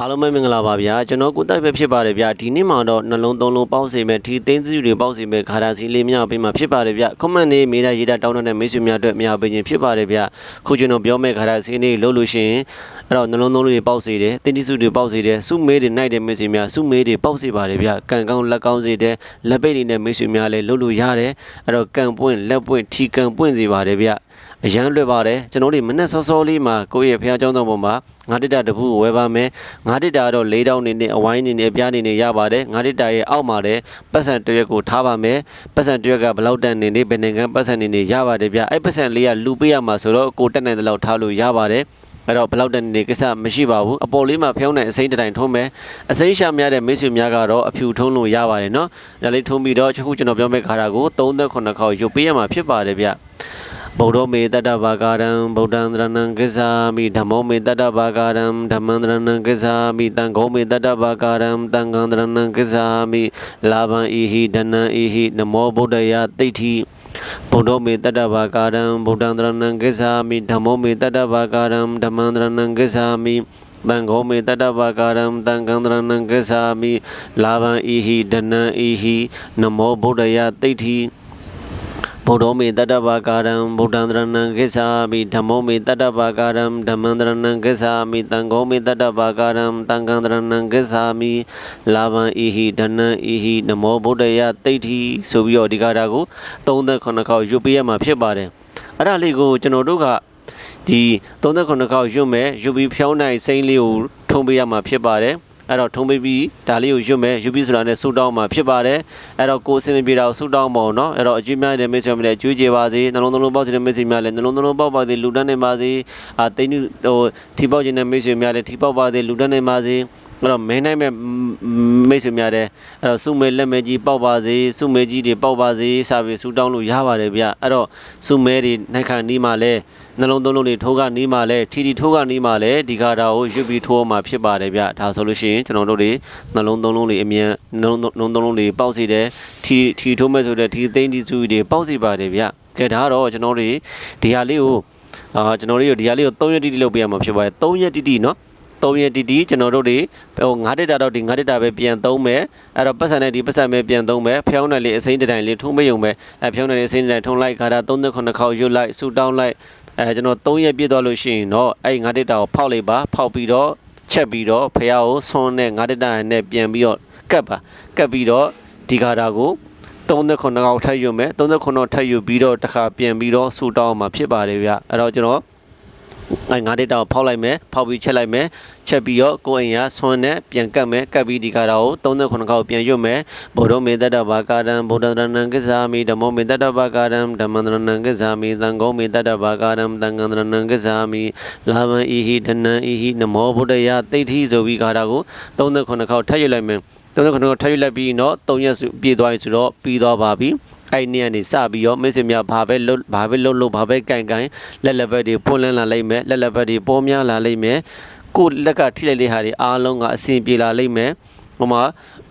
အားလုံးပဲမင်္ဂလာပါဗျာကျွန်တော်ကိုတိုက်ပဲဖြစ်ပါတယ်ဗျာဒီနေ့မှာတော့နှလုံးသုံးလုံးပေါက်စီမဲ့ဒီသိန်းစုတွေပေါက်စီမဲ့ခါရာစီလေးမြောက်ပေးမှာဖြစ်ပါတယ်ဗျာကွန်မန့်လေးမေးတာရေးတာတောင်းတဲ့မိတ်ဆွေများအတွက်မြောက်ပေးခြင်းဖြစ်ပါတယ်ဗျာခုကျွန်တော်ပြောမဲ့ခါရာစီလေးလို့လို့ရှိရင်အဲ့တော့နှလုံးသုံးလေးတွေပေါက်စီတယ်တင်းတိစုတွေပေါက်စီတယ်စုမေးတွေနိုင်တဲ့မိတ်ဆွေများစုမေးတွေပေါက်စီပါတယ်ဗျာကံကောင်းလက်ကောင်းစီတယ်လက်ပိတ်တွေနဲ့မိတ်ဆွေများလည်းလို့လို့ရတယ်အဲ့တော့ကံပွင့်လက်ပွင့်ထီကံပွင့်စီပါတယ်ဗျာအရန်လွယ်ပါတယ်ကျွန်တော်တို့မနေ့စောစောလေးမှာကိုယ့်ရဲ့ဖះเจ้าတော်ပေါ်မှာ ငါတစ်တာတပူဝယ်ပါမယ်ငါတစ်တာတော့၄တောင်းနေနေအဝိုင်းနေနေအပြားနေနေရပါတယ်ငါတစ်တာရဲ့အောက်မှာလည်းပတ်စံတစ်ရွက်ကိုထားပါမယ်ပတ်စံတစ်ရွက်ကဘယ်လောက်တန်နေနေဘယ်နိုင်ငံပတ်စံနေနေရပါတယ်ဗျအဲ့ပတ်စံလေးကလူပေးရမှာဆိုတော့ကိုတက်နိုင်တဲ့လောက်ထားလို့ရပါတယ်အဲ့တော့ဘယ်လောက်တန်နေကိစ္စမရှိပါဘူးအပေါ်လေးမှာဖျောင်းတဲ့အစိမ့်တစ်တိုင်ထုံးမယ်အစိမ့်ရှာများတဲ့မိတ်ဆွေများကတော့အဖြူထုံးလို့ရပါတယ်နော်ဒါလေးထုံးပြီးတော့ခုကျွန်တော်ပြောမယ့်ခါတာကို39ခေါက်ရုပ်ပေးရမှာဖြစ်ပါတယ်ဗျ ဗုဒ္ဓမေတ္တဘာဂရံဗုဒ္ဓံတရဏံကိစ္ဆာမိဓမ္မောမေတ္တဘာဂရံဓမ္မံတရဏံကိစ္ဆာမိတံဃောမေတ္တဘာ ဗုဒ္ဓယတိဋ္ဌိဗုဒ္ဓမေတ္တဘာဂရံဗုဒ္ဓံတရဏံကိစ္ဆာမိဓမ္မောမေတ္တဘာဂရံဓမ္မံတရဏံကိစ္ဆာမိတံဃောမေတ္တဘာဂရံတံဃံတရဏံကိစ္ဆာမိလာဘံဣဟိဒနံဣဟိနမောဗုဒ္ဓယတိဋ္ဌိဗုဒ္ဓမေတတ္တဘာကာရံဗုဒ္ဓံတရဏံကိစ္ဆာမိဓမ္မောမေတတ္တဘာကာရံဓမ္မံတရဏံကိစ္ဆာမိတံဃောမေတတ္တဘာကာရံတံဃံတရဏံကိစ္ဆာမိလာဘံဣဟိဒနံဣဟိနမောဗုဒ္ဓယတိဋ္ဌိဆိုပြီးတော့ဒီကာတာကို39ခေါက်ရွတ်ပေးရမှာဖြစ်ပါတယ်အဲ့ဒါလေးကိုကျွန်တော်တို့ကဒီ39ခေါက်ရွတ်မယ်ရွတ်ပြီးဖြောင်းနိုင်စိမ့်လေးကိုထုံးပေးရမှာဖြစ်ပါတယ် အဲ့တော့ထုံးပေးပြီးဒါလေးကိုရွတ်မယ်ယူပြီးဆိုတာနဲ့ဆူတောင်းမှာဖြစ်ပါတယ်အဲ့တော့ကိုအစင်ပြေတာကိုဆူတောင်းပါအောင်နော်အဲ့တော့အကျွေးများတဲ့မိတ်ဆွေများလည်းအကျွေးကြပါစေနှလုံးသွင်းပေါက်ခြင်းတဲ့မိတ်ဆွေများလည်းနှလုံးသွင်းပေါက်ပါစေလူတန်းနေပါစေအာတိတ်ဟိုထိပေါက်ခြင်းတဲ့မိတ်ဆွေများလည်းထိပေါက်ပါစေလူတန်းနေပါစေ အဲ့တော့မင်းနိုင်မဲ့မိတ်ဆွေများတဲ့အဲ့တော့စုမဲလက်မဲကြီးပေါက်ပါစေစုမဲကြီးတွေပေါက်ပါစေစပြီးဆူတောင်းလို့ရပါတယ်ဗျအဲ့တော့စုမဲတွေနိုင်ခါနီးမှလည်းနှလုံးသွင်းလုံးတွေထိုးကနီးမှလည်းထီထီထိုးကနီးမှလည်းဒီကာတာကိုရွတ်ပြီးထိုးမှဖြစ်ပါတယ်ဗျဒါဆိုလို့ရှိရင်ကျွန်တော်တို့တွေနှလုံးသွင်းလုံးတွေအမြန်နှလုံးနှလုံးသွင်းလုံးတွေပေါက်စီတယ်ထီထီထိုးမဲ့ဆိုတဲ့ထီသိန်းဒီစုတွေပေါက်စီပါတယ်ဗျကဲဒါကတော့ကျွန်တော်တို့ဒီဟာလေးကိုအာကျွန်တော်တို့ဒီဟာလေးကို3ရက်တိတိလုပ်ပေးရမှာဖြစ်ပါတယ်3ရက်တိတိနော် 3ရက်တီတီကျွန်တော်တို့တွေဟို9တက်တာတော့ဒီ9တက်တာပဲပြန်သုံးမယ်အဲ့တော့ပတ်စံနဲ့ဒီပတ်စံပဲပြန်သုံးမယ်ဖျောင်းနယ်လေးအစိမ့်တိုင်လေးထုံးမယုံပဲအဲဖျောင်းနယ်လေးအစိမ့်တိုင်ထုံးလိုက်ခါတာ39ခေါက်ရွတ်လိုက်ဆူတောင်းလိုက်အဲကျွန်တော်3ရက်ပြည့်သွားလို့ရှိရင်တော့အဲ့9တက်တာကိုဖောက်လိုက်ပါဖောက်ပြီးတော့ချက်ပြီးတော့ဖျားကိုဆွန်းနဲ့9တက်တာနဲ့ပြန်ပြီးတော့ကတ်ပါကတ်ပြီးတော့ဒီခါတာကို39ခေါက်ထပ်ရွတ်မယ်39ထပ်ရွတ်ပြီးတော့တစ်ခါပြန်ပြီးတော့ဆူတောင်းမှာဖြစ်ပါတယ်ဗျအဲ့တော့ကျွန်တော်အဲ ငါးဒေတာကိုဖောက်လိုက်မယ်ဖောက်ပြီးချက်လိုက်မယ်ချက်ပြီးတော့ကိုယ်အိမ်ရဆွမ်းနဲ့ပြန်ကတ်မယ်ကတ်ပြီးဒီကာတာကို39ခေါက်ပြန်ရွတ်မယ်ဗုဒ္ဓမေတ္တဘာကာရံဗုဒ္ဓရဏံကိစ္ဆာမိဓမ္မောမေတ္တဘာကာရံဓမ္မန္တရဏံကိစ္ဆာမိသံဃောမေတ္တဘာကာရံသံဃန္တရဏံကိစ္ဆာမိလာဘံဣဟိဒနံဣဟိနမောဗုဒ္ဓယတိဋ္ဌိဆိုပြီးကာတာကို39ခေါက်ထပ်ရွတ်လိုက်မယ်39ခေါက်ထပ်ရွတ်လိုက်ပြီးတော့3ရက်စုပြည့်သွားပြီဆိုတော့ပြီးသွားပါပြီ အဲ့နေ့ကနေစပြီးတော့မိတ်ဆွေများဘာပဲလုပ်ဘာပဲလုပ်လို့ဘာပဲကင်ကင်လက်လက်ဘက်တွေပွင့်လန်းလာလိမ့်မယ်လက်လက်ဘက်တွေပေါ်များလာလိမ့်မယ်ကိုယ့်လက်ကထိလိုက်တဲ့ဟာတွေအားလုံးကအဆင်ပြေလာလိမ့်မယ်ဟိုမှာ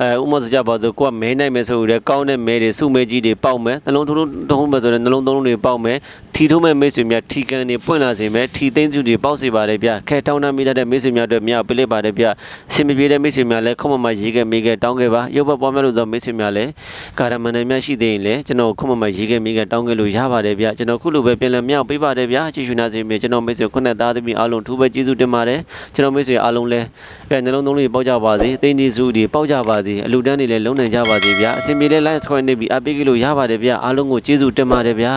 အဲဥမစကြပါဆိုကိုကမဲနိုင်မယ်ဆိုရယ်ကောင်းတဲ့မဲတွေစုမဲကြီးတွေပေါက်မယ်နှလုံးထုံးထုံးမယ်ဆိုရင်နှလုံးသုံးလုံးတွေပေါက်မယ်ထီထုံးမဲ့မိတ်ဆွေများထီကန်တွေပွင့်လာစေမယ်ထီသိန်းစုတွေပေါက်စေပါတယ်ဗျခဲတောင်းတမိတတ်တဲ့မိတ်ဆွေများတို့မြတ်ပြလိပါတယ်ဗျအဆင်မပြေတဲ့မိတ်ဆွေများလည်းခုမမရေးခဲ့မိခဲ့တောင်းခဲ့ပါရုပ်ဘပွားများလို့ဆိုမိတ်ဆွေများလည်းကာရမန်နယ်များရှိသေးရင်လည်းကျွန်တော်ခုမမရေးခဲ့မိခဲ့တောင်းခဲ့လို့ရပါတယ်ဗျကျွန်တော်ခုလိုပဲပြန်လည်မြောက်ပေးပါတယ်ဗျကြည့်ရှုနာစေမြေကျွန်တော်မိတ်ဆွေခုနှစ်သားသမီးအားလုံးထူးပဲကျေးဇူးတင်ပါတယ်ကျွန်တော်မိတ်ဆွေအားလုံးလည်းအဲနှလုံးသုံးလေးပေါက်ကြပါစေသိန်းဒီစုတွေပေါက်ကြပါစေအလူတန်းတွေလည်းလုံးနိုင်ကြပါစေဗျအဆင်ပြေတဲ့ line subscribe နေပြီးအပိတ်ကြလို့ရပါတယ်ဗျအားလုံးကိုကျေးဇူးတင်ပါတယ်ဗျ